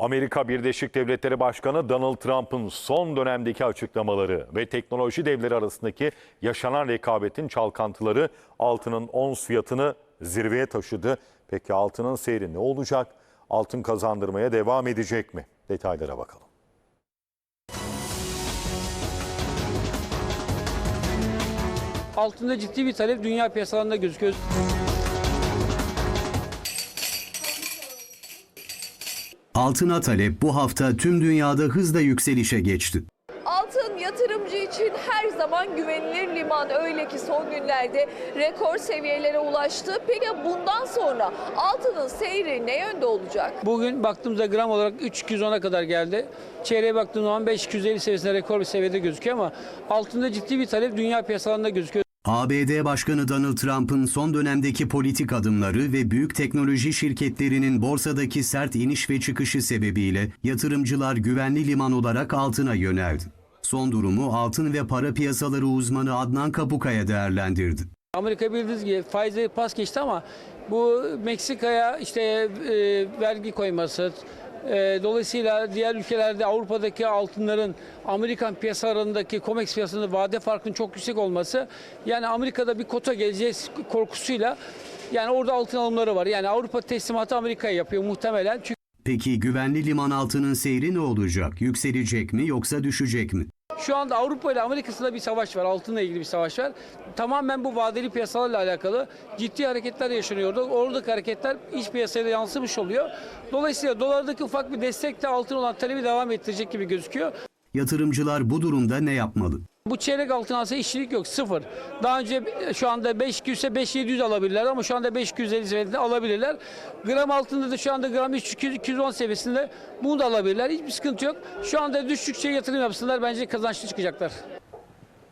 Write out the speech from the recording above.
Amerika Birleşik Devletleri Başkanı Donald Trump'ın son dönemdeki açıklamaları ve teknoloji devleri arasındaki yaşanan rekabetin çalkantıları altının ons fiyatını zirveye taşıdı. Peki altının seyri ne olacak? Altın kazandırmaya devam edecek mi? Detaylara bakalım. altında ciddi bir talep dünya piyasalarında gözüküyor. Altına talep bu hafta tüm dünyada hızla yükselişe geçti. Altın yatırımcı için her zaman güvenilir liman öyle ki son günlerde rekor seviyelere ulaştı. Peki bundan sonra altının seyri ne yönde olacak? Bugün baktığımızda gram olarak 3210'a kadar geldi. Çeyreğe baktığım zaman 5250 seviyesinde rekor bir seviyede gözüküyor ama altında ciddi bir talep dünya piyasalarında gözüküyor. ABD Başkanı Donald Trump'ın son dönemdeki politik adımları ve büyük teknoloji şirketlerinin borsadaki sert iniş ve çıkışı sebebiyle yatırımcılar güvenli liman olarak altına yöneldi. Son durumu altın ve para piyasaları uzmanı Adnan Kapukaya değerlendirdi. Amerika bildiğiniz gibi faizleri pas geçti ama bu Meksika'ya işte e, vergi koyması, e, dolayısıyla diğer ülkelerde Avrupa'daki altınların Amerikan piyasalarındaki COMEX piyasasında vade farkının çok yüksek olması yani Amerika'da bir kota geleceği korkusuyla yani orada altın alımları var. Yani Avrupa teslimatı Amerika'ya yapıyor muhtemelen. Çünkü Peki güvenli liman altının seyri ne olacak? Yükselecek mi yoksa düşecek mi? Şu anda Avrupa ile Amerika arasında bir savaş var. Altınla ilgili bir savaş var. Tamamen bu vadeli piyasalarla alakalı ciddi hareketler yaşanıyordu. Oradaki hareketler iç piyasaya yansımış oluyor. Dolayısıyla dolardaki ufak bir destekle altın olan talebi devam ettirecek gibi gözüküyor. Yatırımcılar bu durumda ne yapmalı? Bu çeyrek altın alsa işçilik yok sıfır. Daha önce şu anda 5200 ise 5700 alabilirler ama şu anda 5250 seviyesinde alabilirler. Gram altında da şu anda gram 300 210 seviyesinde bunu da alabilirler. Hiçbir sıkıntı yok. Şu anda düştükçe yatırım yapsınlar bence kazançlı çıkacaklar.